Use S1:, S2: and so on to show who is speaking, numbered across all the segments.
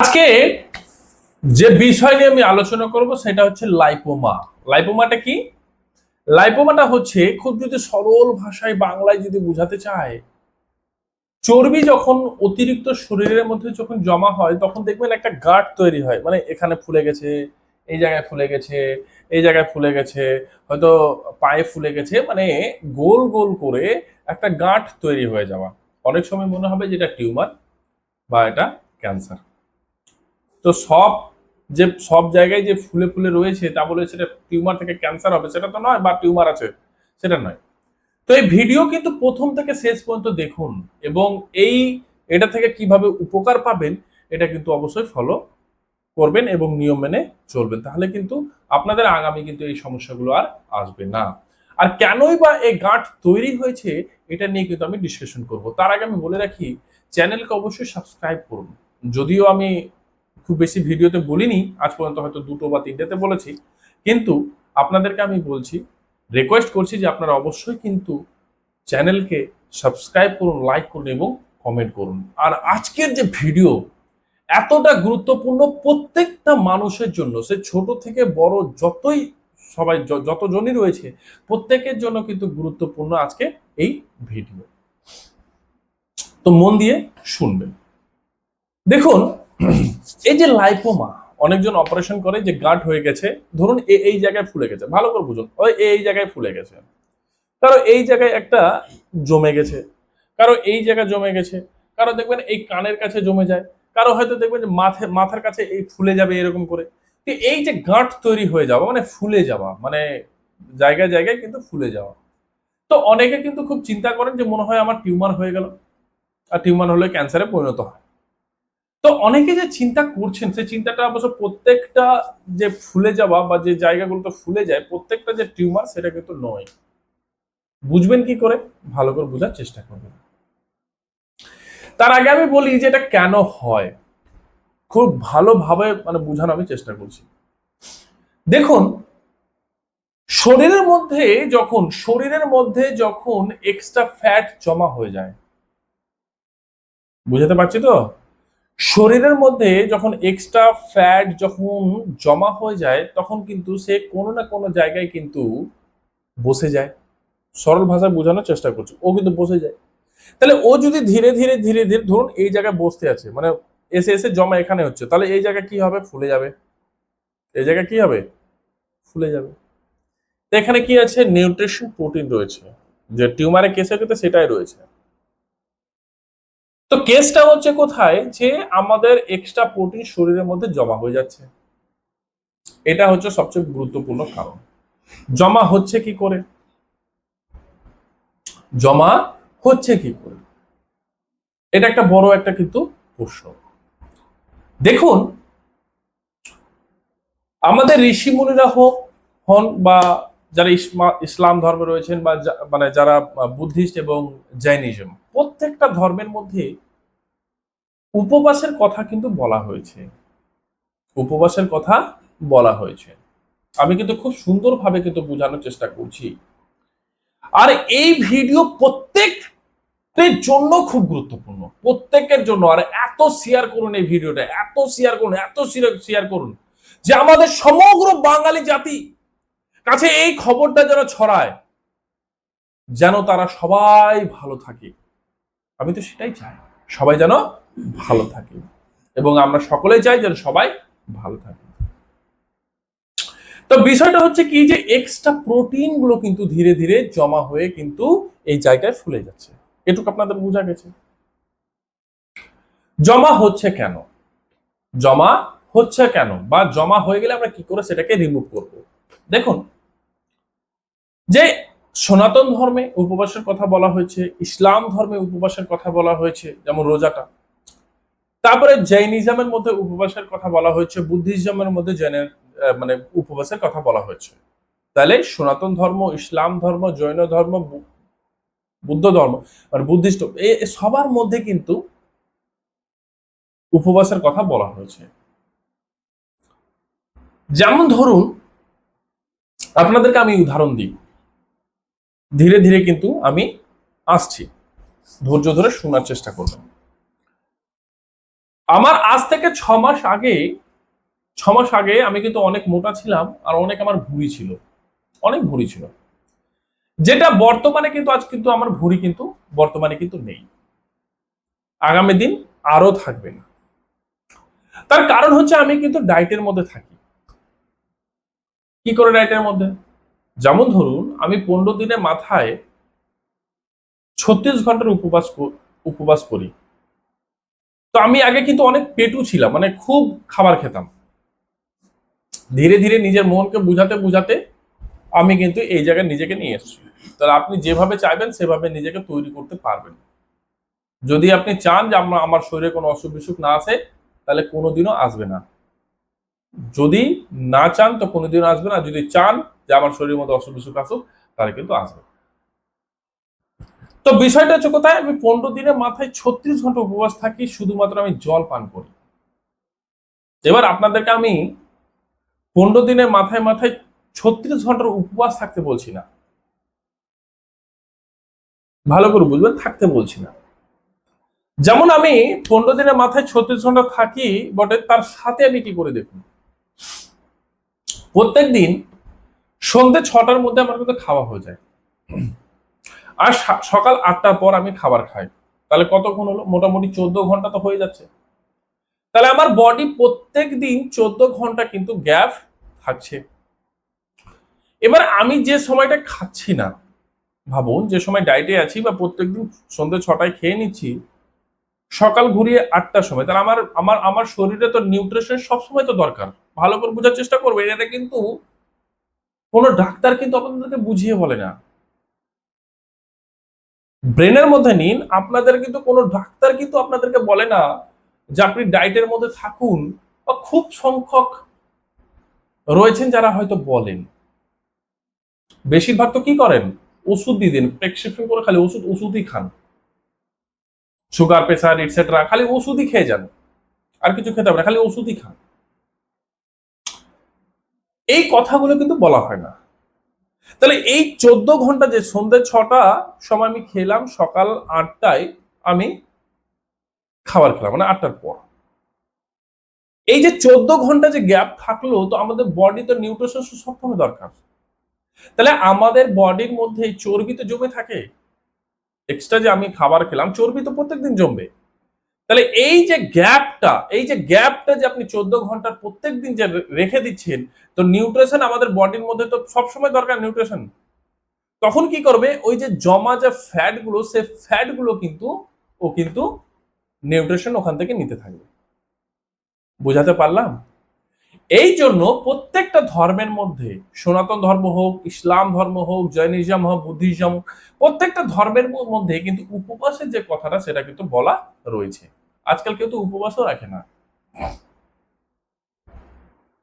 S1: আজকে যে বিষয় নিয়ে আমি আলোচনা করব সেটা হচ্ছে লাইপোমা। লাইপোমাটা কি? লাইপোমাটা হচ্ছে খুব যদি সরল ভাষায় বাংলায় যদি বোঝাতে চায়, চর্বি যখন অতিরিক্ত শরীরের মধ্যে যখন জমা হয়, তখন দেখবেন একটা গাঁট তৈরি হয়। মানে এখানে ফুলে গেছে, এই জায়গায় ফুলে গেছে, এই জায়গায় ফুলে গেছে, হয়তো পায়ে ফুলে গেছে মানে গোল গোল করে একটা গাঁট তৈরি হয়ে যাওয়া। অনেক সময় মনে হবে যে এটা টিউমার বা এটা ক্যান্সার। তো সব যে সব জায়গায় যে ফুলে ফুলে রয়েছে, তা বলে সেটা টিউমার থেকে ক্যান্সার হবে, সেটা তো নয়, বা টিউমার আছে, সেটা নয়। তো এই ভিডিও কিন্তু প্রথম থেকে শেষ পর্যন্ত দেখুন, এবং এই এটা থেকে কীভাবে উপকার পাবেন, এটা কিন্তু অবশ্যই ফলো করবেন এবং নিয়ম মেনে চলবেন। তাহলে কিন্তু আপনাদের আগামী কিন্তু এই সমস্যাগুলো আর আসবে না। আর কেনই বা এই গাঁট তৈরি হয়েছে, এটা নিয়ে কিন্তু আমি ডিসকাশন করব। তার আগে আমি বলে রাখি, চ্যানেলকে অবশ্যই সাবস্ক্রাইব করুন। যদিও আমি খুব বেশি ভিডিওতে বলিনি, আজ পর্যন্ত হয়তো দুটো বা তিনটেতে বলেছি, কিন্তু আপনাদেরকে আমি বলছি রিকোয়েস্ট করছি যে আপনারা অবশ্যই কিন্তু চ্যানেলকে সাবস্ক্রাইব করুন লাইক করুন এবং কমেন্ট করুন। আর আজকের যে ভিডিও এতটা গুরুত্বপূর্ণ প্রত্যেকটা মানুষের জন্য, সে ছোট থেকে বড় যতই সবাই যতজনই রয়েছে, প্রত্যেকের জন্য কিন্তু গুরুত্বপূর্ণ আজকে এই ভিডিও। তো মন দিয়ে শুনবেন। দেখুন এই যে লাইপোমা অনেকজন অপারেশন করে যে গাঁট হয়ে গেছে, ধরুন এ- এই জায়গায় ফুলে গেছে, ভালো করে বুঝুন, ওই এই জায়গায় ফুলে গেছে। কারও এই জায়গায় একটা জমে গেছে কারও এই জায়গায় জমে গেছে কারও দেখবেন এই কানের কাছে জমে যায় কারও হয়তো দেখবেন যে মাথা, মাথার কাছে এই ফুলে যাবে এরকম করে। তো এই যে গাঁট তৈরি হয়ে যাওয়া মানে ফুলে যাওয়া মানে জায়গায় জায়গায় কিন্তু ফুলে যাওয়া। তো অনেকে কিন্তু খুব চিন্তা করেন যে মনে হয় আমার টিউমার হয়ে গেল, আর টিউমার হলে ক্যান্সারে পরিণত হয়। তো অনেকে যে চিন্তা করছেন, সেই চিন্তাটা অবশ্য প্রত্যেকটা যে ফুলে যাওয়া বা যে জায়গাগুলোতে ফুলে যায়, প্রত্যেকটা যে টিউমার সেটা কিন্তু নয়। বুঝবেন কি করে? ভালো করে বোঝার চেষ্টা করবেন। তার আগে আমি বলি যে এটা কেন হয়? খুব ভালোভাবে মানে বোঝানো আমি চেষ্টা করছি। দেখুন, শরীরের মধ্যে যখন, শরীরের মধ্যে যখন এক্সট্রা ফ্যাট জমা হয়ে যায়, বুঝাতে পারছি তো? শরীরের মধ্যে যখন এক্সট্রা ফ্যাট যখন জমা হয়ে যায়, তখন কিন্তু সে কোনো না কোনো জায়গায় কিন্তু বসে যায়। সরল ভাষায় বোঝানোর চেষ্টা করছি। ও কিন্তু বসে যায়। তাহলে ও যদি ধীরে ধীরে ধীরে ধীরে ধরুন এই জায়গায় বসতে আছে মানে এসে এসে জমা এখানে হচ্ছে, তাহলে এই জায়গায় কি হবে? ফুলে যাবে। এই জায়গায় কি হবে? ফুলে যাবে। এখানে কি আছে? নিউট্রিশন প্রোটিন রয়েছে। যে টিউমারের কেসের ক্ষেত্রে সেটাই রয়েছে। তো কেসটা হচ্ছে কোথায়? যে আমাদের এক্সট্রা প্রোটিন শরীরের মধ্যে জমা হয়ে যাচ্ছে। এটা হচ্ছে সবচেয়ে গুরুত্বপূর্ণ কারণ। জমা হচ্ছে কি করে? জমা হচ্ছে কি করে? এটা একটা বড় একটা কিন্তু প্রশ্ন। দেখুন, আমাদের ঋষি মুনিরা হোক হন বা যারা ইসলাম ধর্মে রয়েছেন বা মানে যারা বুদ্ধিস্ট এবং জৈনিজম, প্রত্যেকটা ধর্মের মধ্যে উপবাসের কথা কিন্তু বলা হয়েছে। উপবাসের কথা বলা হয়েছে। আমি কিন্তু খুব সুন্দরভাবে কিন্তু বোঝানোর চেষ্টা করছি। আর এই ভিডিও প্রত্যেকের জন্য খুব গুরুত্বপূর্ণ। প্রত্যেকের জন্য। আর এত শেয়ার করুন এই ভিডিওটা, এত শেয়ার করুন, এত শেয়ার করুন যে আমাদের সমগ্র বাঙালি জাতি কাছে এই খবরটা যেন ছড়ায়, যেন তারা সবাই ভালো থাকে। আমি তো সেটাই চাই। সবাই যেন ভালো থাকে। এবং আমরা সকলেই চাই যেন সবাই ভালো থাকে। তো বিষয়টা হচ্ছে কি যে এক্সট্রা প্রোটিনগুলো কিন্তু ধীরে ধীরে জমা হয়ে কিন্তু এই জায়গায় ফুলে যাচ্ছে। এটুকু আপনাদের বোঝা গেছে? জমা হচ্ছে কেন? জমা হচ্ছে কেন? বা জমা হয়ে গেলে আমরা কি করে সেটাকে রিমুভ করব? দেখুন, যে সনাতন ধর্মে উপবাসের কথা বলা হয়েছে, ইসলাম ধর্মে উপবাসের কথা বলা হয়েছে, যেমন রোজাটা তারপরে জৈনিজমের মধ্যে উপবাসের কথা বলা হয়েছে, বুদ্ধিজমের মধ্যে জৈনের মানে উপবাসের কথা বলা হয়েছে। তাহলে সনাতন ধর্ম, ইসলাম ধর্ম, জৈন ধর্ম বুদ্ধ ধর্ম, আর বুদ্ধিস্ট এ সবার মধ্যে কিন্তু উপবাসের কথা বলা হয়েছে। যেমন ধরুন, আপনাদেরকে আমি উদাহরণ দিই। ধীরে ধীরে কিন্তু আমি আসছি। ধৈর্য ধরে শোনার চেষ্টা করবেন। আমার আজ থেকে ছ মাস আগে, ছ মাস আগে আমি কিন্তু অনেক মোটা ছিলাম আর অনেক আমার ভুঁড়ি ছিল। অনেক ভুঁড়ি ছিল। যেটা বর্তমানে কিন্তু আজ কিন্তু আমার ভুঁড়ি কিন্তু বর্তমানে কিন্তু নেই। আগামী দিন আরও থাকবে না। তার কারণ হচ্ছে আমি কিন্তু ডায়েটের মধ্যে থাকি। কি করে ডায়েটের মধ্যে? যেমন ধরুন, আমি পনেরো দিনের মাথায় ছত্রিশ ঘণ্টার উপবাস উপবাস করি। তো আমি আগে কিন্তু অনেক পেটু ছিলাম মানে খুব খাবার খেতাম। ধীরে ধীরে নিজের মনকে বুঝাতে বুঝাতে আমি কিন্তু এই জায়গায় নিজেকে নিয়ে এসেছি। তাহলে আপনি যেভাবে চাইবেন, সেভাবে নিজেকে তৈরি করতে পারবেন। যদি আপনি চান যে আমরা আমার শরীরে কোনো অসুখ বিসুখ না আসে তাহলে কোনোদিনও আসবে না। যদি না চান, তো কোনোদিনও আসবে না। যদি চান যে আমার শরীরের মধ্যে অসুখ বিসুখ আসুক, তাহলে কিন্তু আসবে। তো বিষয়টা হচ্ছে কোথায়? আমি পনেরো দিনের মাথায় ছত্রিশ ঘণ্টা উপবাস থাকি, শুধুমাত্র আমি জল পান করি। এবার আপনাদেরকে আমি পনেরো দিনের মাথায় মাথায় ছত্রিশ ঘণ্টার উপবাস থাকতে বলছি না। ভালো করে বুঝবেন, থাকতে বলছি না। যেমন আমি পনেরো দিনের মাথায় ছত্রিশ ঘণ্টা থাকি, বটে, তার সাথে আমি কি করে দেখুন। প্রত্যেক দিন সন্ধ্যে ছটার মধ্যে আমার কিন্তু খাওয়া হয়ে যায়। আর সকাল আটটার পর আমি খাবার খাই। তাহলে কতক্ষণ হলো? মোটামুটি চোদ্দ ঘণ্টা তো হয়ে যাচ্ছে। তাহলে আমার বডি প্রত্যেক দিন চোদ্দ ঘণ্টা কিন্তু গ্যাপ থাকছে। এবার আমি যে সময়টা খাচ্ছি না, ভাবুন, যে সময় ডায়েটে আছি বা প্রত্যেকদিন সন্ধ্যে ছটায় খেয়ে নিচ্ছি, সকাল ঘুরিয়ে আটটার সময়, তাহলে আমার আমার আমার শরীরে তো নিউট্রিশন সবসময় তো দরকার। ভালো করে বোঝার চেষ্টা করবে এটা কিন্তু কোনো ডাক্তার কিন্তু আপনাদেরকে বুঝিয়ে বলে না। ব্রেনের মধ্যে নিন, আপনাদের কিন্তু কোনো ডাক্তার কিন্তু আপনাদেরকে বলে না যে আপনি ডায়েটের মধ্যে থাকুন বা খুব সংখ্যক রয়েছেন যারা হয়তো বলেন। বেশিরভাগ তো কি করেন? ওষুধ দিয়ে দিন প্রেসক্রিপশন করে খালি ওষুধ, ওষুধই খান। সুগার, প্রেসার ইটসেট্রা খালি ওষুধই খেয়ে যান। আর কিছু খেতে হবে না, খালি ওষুধই খান। এই কথাগুলো কিন্তু বলা হয় না। তাহলে এই চোদ্দ ঘণ্টা যে সন্ধ্যে ছটা সময় আমি খেলাম সকাল আটটায়, আমি খাবার খেলাম মানে আটটার পর। এই যে চোদ্দ ঘণ্টা যে গ্যাপ থাকল, তো আমাদের বডি তো নিউট্রিশন সবসময় দরকার। তাহলে আমাদের বডির মধ্যে চর্বি তো জমে থাকে। এক্সট্রা যে আমি খাবার খেলাম, চর্বি তো প্রত্যেকদিন জমবে। তাহলে এই যে গ্যাপটা, এই যে গ্যাপটা যে আপনি চোদ্দ ঘণ্টার প্রত্যেক দিন যে রেখে দিচ্ছেন, তো নিউট্রিশন আমাদের বডির মধ্যে তো সবসময় দরকার নিউট্রিশন। তখন কি করবে? ওই যে জমা যে ফ্যাটগুলো, সে ফ্যাটগুলো কিন্তু, ও কিন্তু নিউট্রিশন ওখান থেকে নিতে থাকবে। বোঝাতে পারলাম? এই জন্য প্রত্যেকটা ধর্মের মধ্যে সনাতন ধর্ম হোক, ইসলাম ধর্ম হোক, জৈনিজম হোক, বুদ্ধিজম প্রত্যেকটা ধর্মের মধ্যে কিন্তু উপবাসের যে কথাটা, সেটা কিন্তু বলা রয়েছে। আজকাল কেউ তো উপবাসও রাখে না।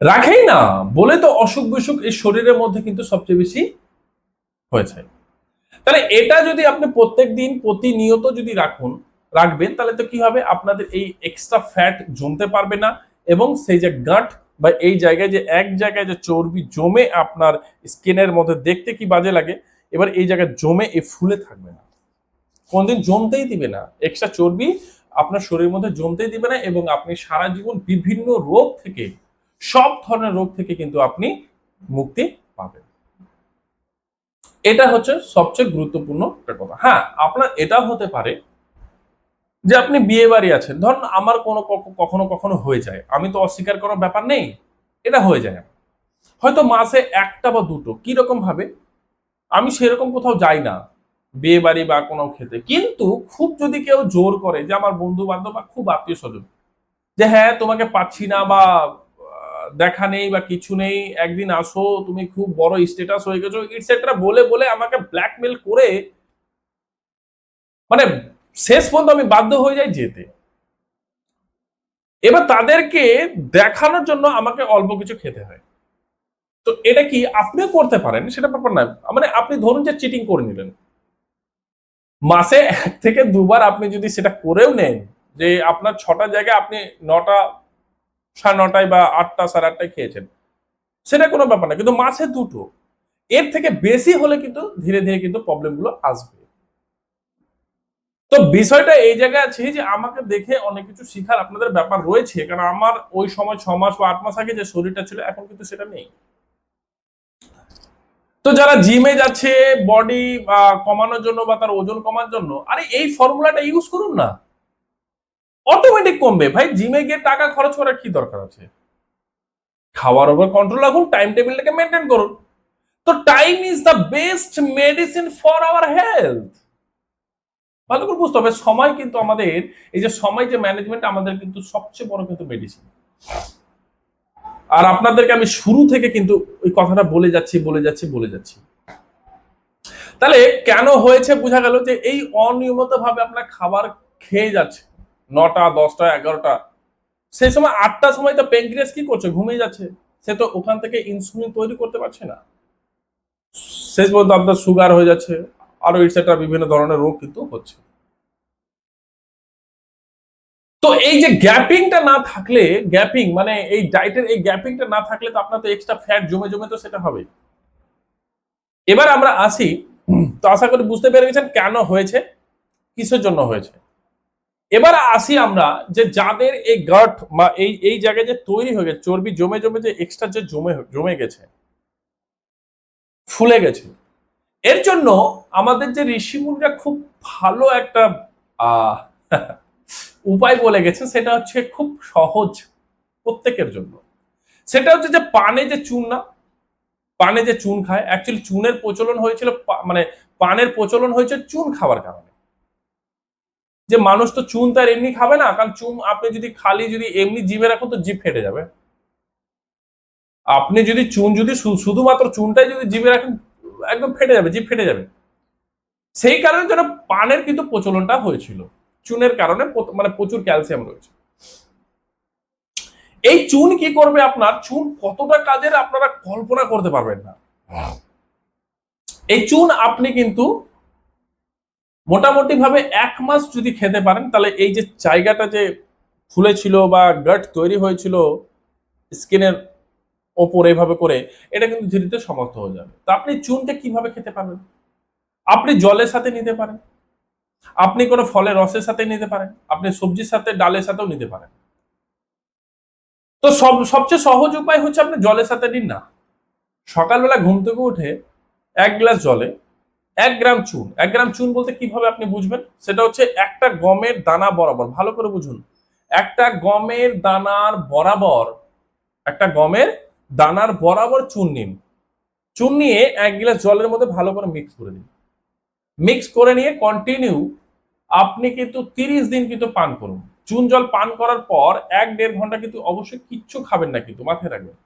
S1: রাখেই না। বলে তো অসুখ বিসুখ এই শরীরের মধ্যে কিন্তু সবচেয়ে বেশি হয়েছে তাহলে এটা যদি আপনি প্রত্যেক দিন প্রতিনিয়ত যদি রাখুন, রাখবেন, তাহলে তো কি হবে? আপনাদের এই এক্সট্রা ফ্যাট জমতে পারবে না এবং সেই যে গাঁট বা এই জায়গায় যে এক জায়গায় যে চর্বি জমে আপনার স্কিনের মধ্যে দেখতে কি বাজে লাগে, এবার এই জায়গায় জমে এ ফুলে থাকবে না। কোনদিন জমতেই দিবে না। এক্সট্রা চর্বি আপনার শরীরের মধ্যে জমতেই দিবে না এবং আপনি সারা জীবন বিভিন্ন রোগ থেকে, সব ধরনের রোগ থেকে কিন্তু আপনি মুক্তি পাবেন। এটা হচ্ছে সবচেয়ে গুরুত্বপূর্ণ একটা কথা। হ্যাঁ আপনার এটা হতে পারে যে আপনি বিয়ে বাড়ি আছেন, ধরুন আমার কোনো কখনো কখনো হয়ে যায়, আমি তো অস্বীকার করার ব্যাপার নেই, এটা হয়ে যায়। হয়তো মাসে একটা বা দুটো ভাবে? আমি সেরকম কোথাও যাই না, বিয়ে বাড়ি বা কোনো খেতে কিন্তু খুব যদি কেউ জোর করে, যে আমার বন্ধু বান্ধব বা খুব আত্মীয় স্বজন, যে হ্যাঁ তোমাকে পাচ্ছি না বা দেখা নেই বা কিছু নেই, একদিন আসো, তুমি খুব বড় স্টেটাস হয়ে গেছো ইটসেট্রা বলে বলে আমাকে ব্ল্যাকমেল করে মানে শেষ পর্যন্ত আমি বাধ্য হয়ে যাই যেতে। এবার তাদেরকে দেখানোর জন্য আমাকে অল্প কিছু খেতে হয়। তো এটা কি আপনিও করতে পারেন? সেটা ব্যাপার না। মানে আপনি ধরুন যে চিটিং করে নিলেন। মাসে এক থেকে দুবার আপনি যদি সেটা করেও নেন, যে আপনার ছটা জায়গায় আপনি নটা, সাড়ে নটায় বা আটটা, সাড়ে আটটায় খেয়েছেন, সেটা কোনো ব্যাপার না। কিন্তু মাসে দুটো। এর থেকে বেশি হলে কিন্তু ধীরে ধীরে কিন্তু প্রবলেমগুলো আসবে। তো বিষয়টা এই জায়গায় আছে যে আমাকে দেখে অনেক কিছু শিখার আপনাদের ব্যাপার রয়েছে, কারণ আমার ওই সময় ছ মাস বা আট মাস আগে যে শরীরটা ছিল, এখন কিন্তু সেটা নেই। তো যারা জিমে যাচ্ছে বডি কমানোর জন্য বা তার ওজন কমার জন্য, আরে এই ফর্মুলাটা ইউজ করুন না। অটোমেটিক কমবে। ভাই জিমে গিয়ে টাকা খরচ করার কি দরকার আছে? খাওয়ার উপর কন্ট্রোল রাখুন টাইম টেবিলটাকে মেনটেন করুন। তো time is the best medicine for our health ভালো করে বুঝতে হবে। সময় কিন্তু আমাদের, এই যে সময়, যে ম্যানেজমেন্ট আমাদের কিন্তু সবচেয়ে বড় কিন্তু মেডিসিন আর আপনাদেরকে আমি শুরু থেকে কিন্তু ওই কথাটা বলে যাচ্ছি বলে যাচ্ছি বলে যাচ্ছি। তাহলে কেন হয়েছে বোঝা গেল যে এই অনিয়মিত ভাবে আপনার খাবার খেয়ে যাচ্ছে। নটা, দশটা, এগারোটা। সেই সময় আটটার সময় তো প্যাঙ্ক্রিয়াস কি করছে? ঘুমিয়ে যাচ্ছে। সে তো ওখান থেকে ইনসুলিন তৈরি করতে পারছে না। শেষ পর্যন্ত আপনার সুগার হয়ে যাচ্ছে। আরও ইটসেট্রা বিভিন্ন ধরনের রোগ কিন্তু হচ্ছে। তো এই যে গ্যাপিংটা না থাকলে গ্যাপিং মানে এই ডায়েটের এই গ্যাপিংটা না থাকলে তো আপনার তো এক্সট্রা ফ্যাট জমে জমে তো সেটা হবে। এবার আমরা আসি, তো আশা করি বুঝতে পেরে গেছেন কেন হয়েছে, কিসের জন্য হয়েছে। এবার আসি আমরা যে যাদের এই গাট বা এই এই জায়গায় যে তৈরি হয়ে গেছে, চর্বি জমে জমে যে এক্সট্রা যে জমে জমে গেছে, ফুলে গেছে এর জন্য আমাদের যে ঋষিমুনিরা খুব ভালো একটা উপায় বলে গেছেন, সেটা হচ্ছে খুব সহজ প্রত্যেকের জন্য। সেটা হচ্ছে যে পানে যে চুন না, পানে যে চুন খায় অ্যাকচুয়ালি চুনের প্রচলন হয়েছিল মানে পানের প্রচলন হয়েছে চুন খাওয়ার কারণে। যে মানুষ তো চুন তার এমনি খাবে না, কারণ চুন আপনি যদি খালি যদি এমনি জিভে রাখুন তো জিভ ফেটে যাবে। আপনি যদি চুন, যদি শুধুমাত্র চুনটাই যদি জিভে রাখেন একদম ফেটে যাবে জিভ ফেটে যাবে। সেই কারণে যেন পানের কিন্তু প্রচলনটা হয়েছিল। চুনের কারণে মানে প্রচুর ক্যালসিয়াম রয়েছে। এই চুন কি করবে আপনার? চুন কতটা কাজের আপনারা কল্পনা করতে পারবেন না। এই চুন আপনি কিন্তু মোটামুটি ভাবে এক মাস যদি খেতে পারেন তাহলে এই যে জায়গাটা যে ফুলেছিল বা গাট তৈরি হয়েছিল স্কিনের ওপর এভাবে করে, এটা কিন্তু ধীরে ধীরে সমাপ্ত হয়ে যাবে। তো আপনি চুনটা কীভাবে খেতে পারবেন আপনি জলের সাথে নিতে পারেন। আপনি কোনো ফলের রসের সাথে নিতে পারেন। আপনি সবজির সাথে, ডালের সাথেও নিতে পারেন। তো সব, সবচেয়ে সহজ উপায় হচ্ছে আপনি জলের সাথে নিন না। সকালবেলা ঘুম থেকে উঠে এক গ্লাস জলে এক গ্রাম চুন। এক গ্রাম চুন বলতে কীভাবে আপনি বুঝবেন? সেটা হচ্ছে একটা গমের দানা বরাবর। ভালো করে বুঝুন। একটা গমের দানার বরাবর একটা গমের দানার বরাবর চুন নিন। চুন নিয়ে এক গিলাস জলের মধ্যে ভালো করে মিক্স করে দিন মিক্স করে নিয়ে কন্টিনিউ আপনি কিন্তু তিরিশ দিন কিন্তু পান করুন। চুন জল পান করার পর এক দেড় ঘণ্টা কিন্তু অবশ্যই কিচ্ছু খাবেন না কিন্তু মাথায় রাখবেন।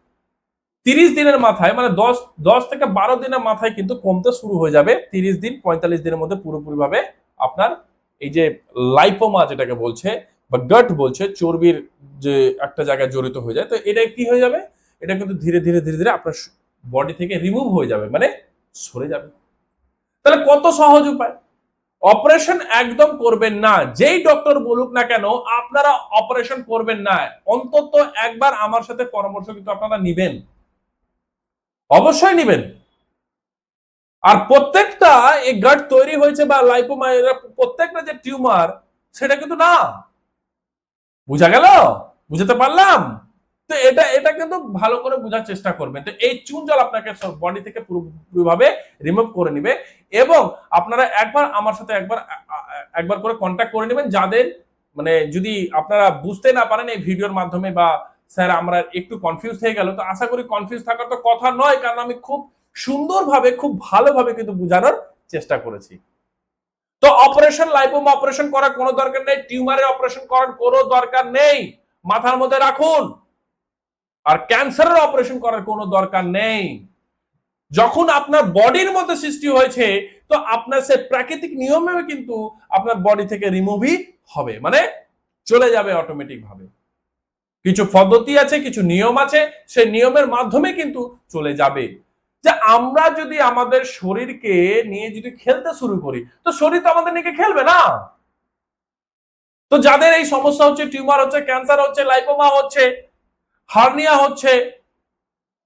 S1: তিরিশ দিনের মাথায় মানে দশ দশ থেকে বারো দিনের মাথায় কিন্তু কমতে শুরু হয়ে যাবে তিরিশ দিন, পঁয়তাল্লিশ দিনের মধ্যে পুরোপুরিভাবে আপনার এই যে লাইপোমা যেটাকে বলছে বা গট বলছে, চর্বির যে একটা জায়গায় জড়িত হয়ে যায়, তো এটা কি হয়ে যাবে? এটা কিন্তু ধীরে ধীরে ধীরে ধীরে আপনার বডি থেকে রিমুভ হয়ে যাবে মানে সরে যাবে। তাহলে কত সহজ উপায়? অপারেশন একদম করবেন না। যেই ডক্টর বলুক না কেন, আপনারা অপারেশন করবেন না। অন্তত একবার আমার সাথে পরামর্শ কিন্তু আপনারা নিবেন। অবশ্যই নিবেন। আর প্রত্যেকটা এই গাট তৈরি হয়েছে বা লাইপোমা এরা প্রত্যেকটা যে টিউমার সেটা কিন্তু না। বুঝা গেল? বুঝাতে পারলাম? তো এটা এটা কিন্তু ভালো করে বোঝার চেষ্টা করবেন। তো এই চুন জল আপনাকে বডি থেকে পুরোপুরিভাবে রিমুভ করে নিবে এবং আপনারা একবার আমার সাথে একবার একবার করে কন্ট্যাক্ট করে নেবেন যাদের মানে যদি আপনারা বুঝতে না পারেন এই ভিডিওর মাধ্যমে বা স্যার আমরা একটু কনফিউজ হয়ে গেল, তো আশা করি কনফিউজ থাকার তো কথা নয়, কারণ আমি খুব সুন্দরভাবে, খুব ভালোভাবে কিন্তু বোঝানোর চেষ্টা করেছি। তো অপারেশন লাইপোমা অপারেশন করার কোনো দরকার নেই টিউমারের অপারেশন করার কোনো দরকার নেই। মাথার মধ্যে রাখুন। আর ক্যান্সারের অপারেশন করার কোনো দরকার নেই। যখন আপনার বডির মধ্যে সৃষ্টি হয়েছে, তো আপনার সে প্রাকৃতিক নিয়মে কিন্তু আপনার বডি থেকে রিমুভই হবে। মানে চলে যাবে অটোমেটিক ভাবে কিছু পদ্ধতি আছে, কিছু নিয়ম আছে, সেই নিয়মের মাধ্যমে কিন্তু চলে যাবে। যে আমরা যদি আমাদের শরীরকে নিয়ে যদি খেলতে শুরু করি, তো শরীর তো আমাদের নিয়ে খেলবে না। তো যাদের এই সমস্যা হচ্ছে, টিউমার হচ্ছে, ক্যান্সার হচ্ছে লাইপোমা হচ্ছে হার্নিয়া হচ্ছে,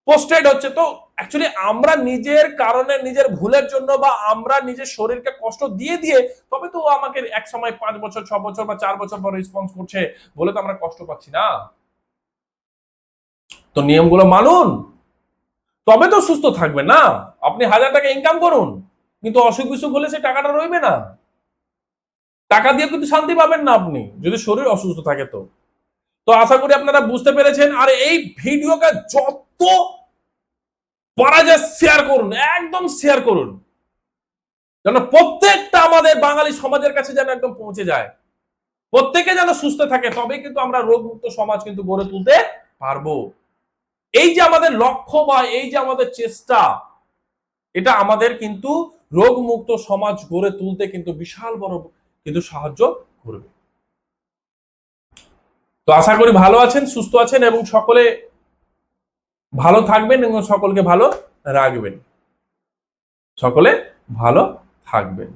S1: পোস্টেড হচ্ছে। তো অ্যাকচুয়ালি আমরা নিজের কারণে, নিজের ভুলের জন্য বা আমরা নিজের শরীরকে কষ্ট দিয়ে দিয়ে তবে তো আমাকে এক সময় পাঁচ বছর, ছ বছর বা চার বছর পর রেসপন্স করছে বলে তো আমরা কষ্ট পাচ্ছি না। তো নিয়মগুলো মানুন। তবে তো সুস্থ থাকবে না। আপনি হাজার টাকা ইনকাম করুন, কিন্তু অসুখ বিসুখ হলে সে টাকাটা রইবে না। টাকা দিয়ে কিন্তু শান্তি পাবেন না আপনি, যদি শরীর অসুস্থ থাকে তো। তো আশা করি আপনারা বুঝতে পেরেছেন। আর এই ভিডিওকে যত পারা যায় শেয়ার করুন, একদম শেয়ার করুন। যেন প্রত্যেকটা আমাদের বাঙালি সমাজের কাছে যেন একদম পৌঁছে যায়। প্রত্যেকে যেন সুস্থ থাকে, তবে কিন্তু আমরা রোগমুক্ত সমাজ কিন্তু গড়ে তুলতে পারব। এই যে আমাদের লক্ষ্য বা এই যে আমাদের চেষ্টা, এটা আমাদের কিন্তু রোগমুক্ত সমাজ গড়ে তুলতে কিন্তু বিশাল বড় কিন্তু সাহায্য করবে। তো আশা করি ভালো আছেন, সুস্থ আছেন এবং সকলে ভালো থাকবেন এবং সকলকে ভালো রাখবেন। সকলে ভালো থাকবেন।